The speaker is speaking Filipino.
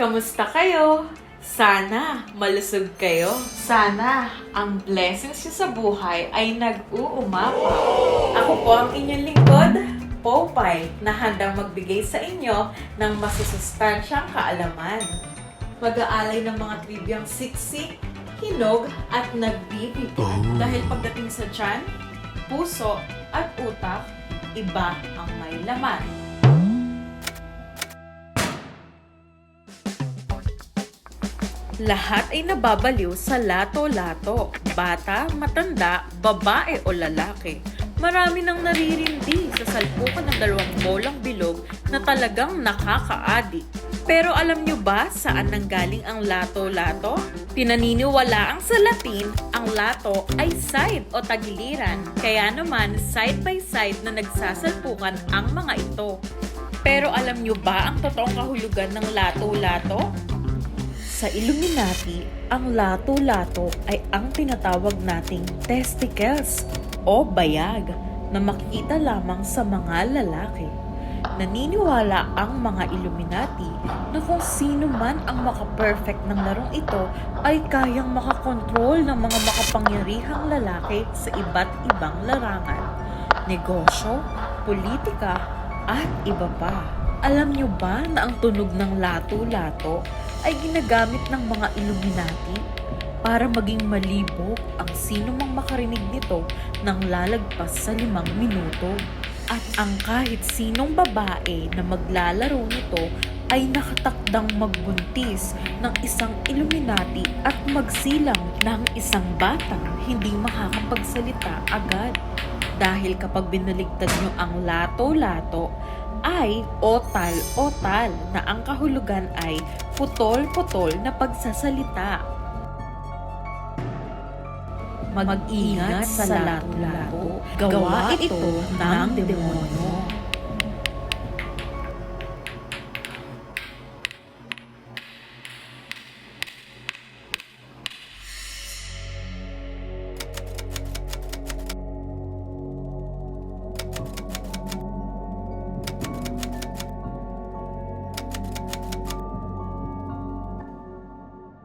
Kamusta kayo? Sana malusog kayo. Sana ang blessings niyo sa buhay ay nag-uumapaw. Ako po ang inyong lingkod, Popeye, na handang magbigay sa inyo ng masusustansyang kaalaman. Mag-aalay ng mga tribyang siksik, hinog at nagbibigat. Dahil pagdating sa tiyan, puso at utak, iba ang may laman. Lahat ay nababaliw sa lato-lato. Bata, matanda, babae o lalaki. Marami nang naririndi sa salpukan ng dalawang bolang bilog na talagang nakakaadik. Pero alam nyo ba saan nanggaling ang lato-lato? Pinaniniwalaang sa Latin, ang lato ay side o tagiliran. Kaya naman, side by side na nagsasalpukan ang mga ito. Pero alam nyo ba ang totoong kahulugan ng lato-lato? Sa Illuminati, ang lato-lato ay ang tinatawag nating testicles o bayag na makikita lamang sa mga lalaki. Naniniwala ang mga Illuminati na kung sino man ang makaperfect ng larong ito ay kayang makakontrol ng mga makapangyarihang lalaki sa iba't ibang larangan, negosyo, politika, at iba pa. Alam nyo ba na ang tunog ng lato-lato ay ginagamit ng mga Illuminati para maging malibog ang sino mang makarinig nito nang lalagpas sa limang minuto. At ang kahit sinong babae na maglalaro nito ay nakatakdang magbuntis ng isang Illuminati at magsilang ng isang batang hindi makakapagsalita agad. Dahil kapag binaligtad nyo ang lato-lato, ay otal-otal na ang kahulugan ay putol-putol na pagsasalita. Mag-ingat sa lato-lato. Gawa ito ng demonyo.